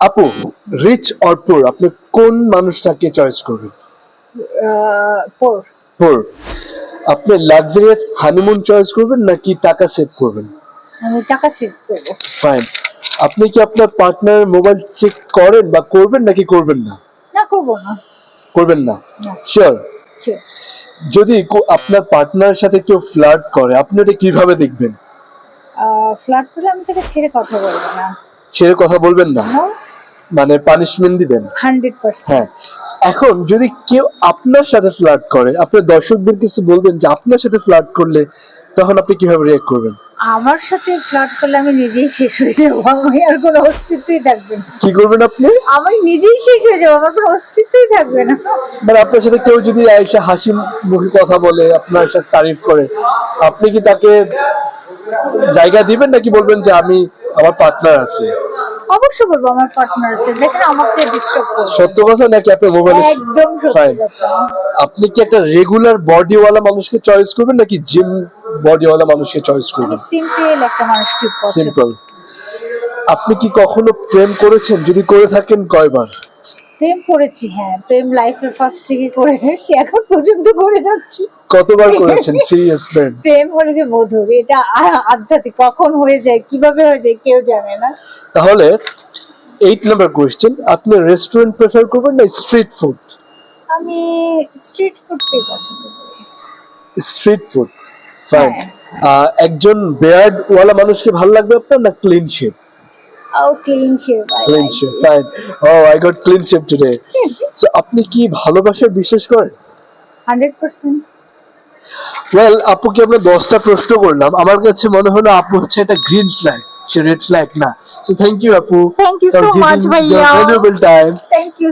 আপু rich or পুর আপনি কোন মানুষটাকে চয়েস করবেন? পোর পুর আপনি লাক্সারিয়াস হানিমুন চয়েস করবেন নাকি টাকা সেভ করবেন? আমি টাকা সেভ করব। ফাইন আপনি কি আপনার পার্টনার মোবাইল চেক করেন বা করবেন নাকি করবেন না? না করব না। করবেন না। শিওর যদি আপনার পার্টনারের সাথে কেউ ফ্লার্ট করে আপনি এটা কীভাবে দেখবেন? ফ্লার্ট করলে আমি তাকে ছেড়ে কথা বলব না। ছেড়ে কথা বলবেন না? নো মানে পানিশমেন্ট দিবেন? হান্ড্রেড হ্যাঁ। এখন যদি কেউ আপনার সাথে ফ্লার্ট করে আপনার দর্শকদের কিছু বলবেন যে আপনার সাথে ফ্লার্ট করলে তখন আপনি কীভাবে রিয়েক্ট করবেন? আমার সাথে ফ্লার্ট করলে আমি নিজেই শেষ হয়ে যাব। আমি আর কোনো অস্তিত্বই থাকবে না। কি করবেন আপনি? আমি নিজেই শেষ হয়ে যাব আমার কোনো অস্তিত্বই থাকবে না। মানে আপনার সাথে কেউ যদি এসে হাসি মুখে কথা বলে আপনার সাথে তারিফ করে আপনি কি তাকে জায়গা দিবেন নাকি বলবেন যে আমি আমার পার্টনার আছে? অবশ্যই বলব আমার পার্টনার আছে দেখেন আমাকে ডিস্টার্ব করে সত্য কথা নাকি আপনি মোবাইলে একদম সত্যি কথা। আপনি কি একটা রেগুলার বডিওয়ালা মানুষকে চয়েস করবেন নাকি জিম বডিওয়ালা মানুষকে চয়েস করবেন? সিম্পল একটা মানুষকে সিম্পল আপনি কি কখনো প্রেম করেছেন? যদি করে থাকেন কয়বার? প্রেম করেছি হ্যাঁ প্রেম লাইফের ফার্স্ট থেকে করে এসেছি এখন পর্যন্ত করে যাচ্ছি। কতবার করেছেন? সিরিয়াস প্রেম প্রেম হলো কি মধুর এটা আধ্যাত্মিক কখন হয়ে যায় কীভাবে হয়ে যায় কেউ জানে না। তাহলে এইট নাম্বার কোয়েশ্চেন আপনি রেস্টুরেন্ট প্রেফার করবেন না স্ট্রিট ফুড আমি স্ট্রিট ফুডটাই পছন্দ করি। Street food fine. একজন বেয়ার্ড ওয়ালা মানুষকে ভালো লাগবে আপনার না ক্লিন শেপ টুডে সো আপনি কি ভালোবাসার বিশ্বাস করেন? হান্ড্রেড পার্সেন্ট ওয়েল আপুকে আমরা দশটা প্রশ্ন করলাম? আমার কাছে মনে হলো আপু হচ্ছে একটা গ্রিন ফ্ল্যাগ সে রেড ফ্ল্যাগ না। সো থ্যাংক ইউ আপু। থ্যাংক ইউ সো মাচ ভাইয়া। Time thank you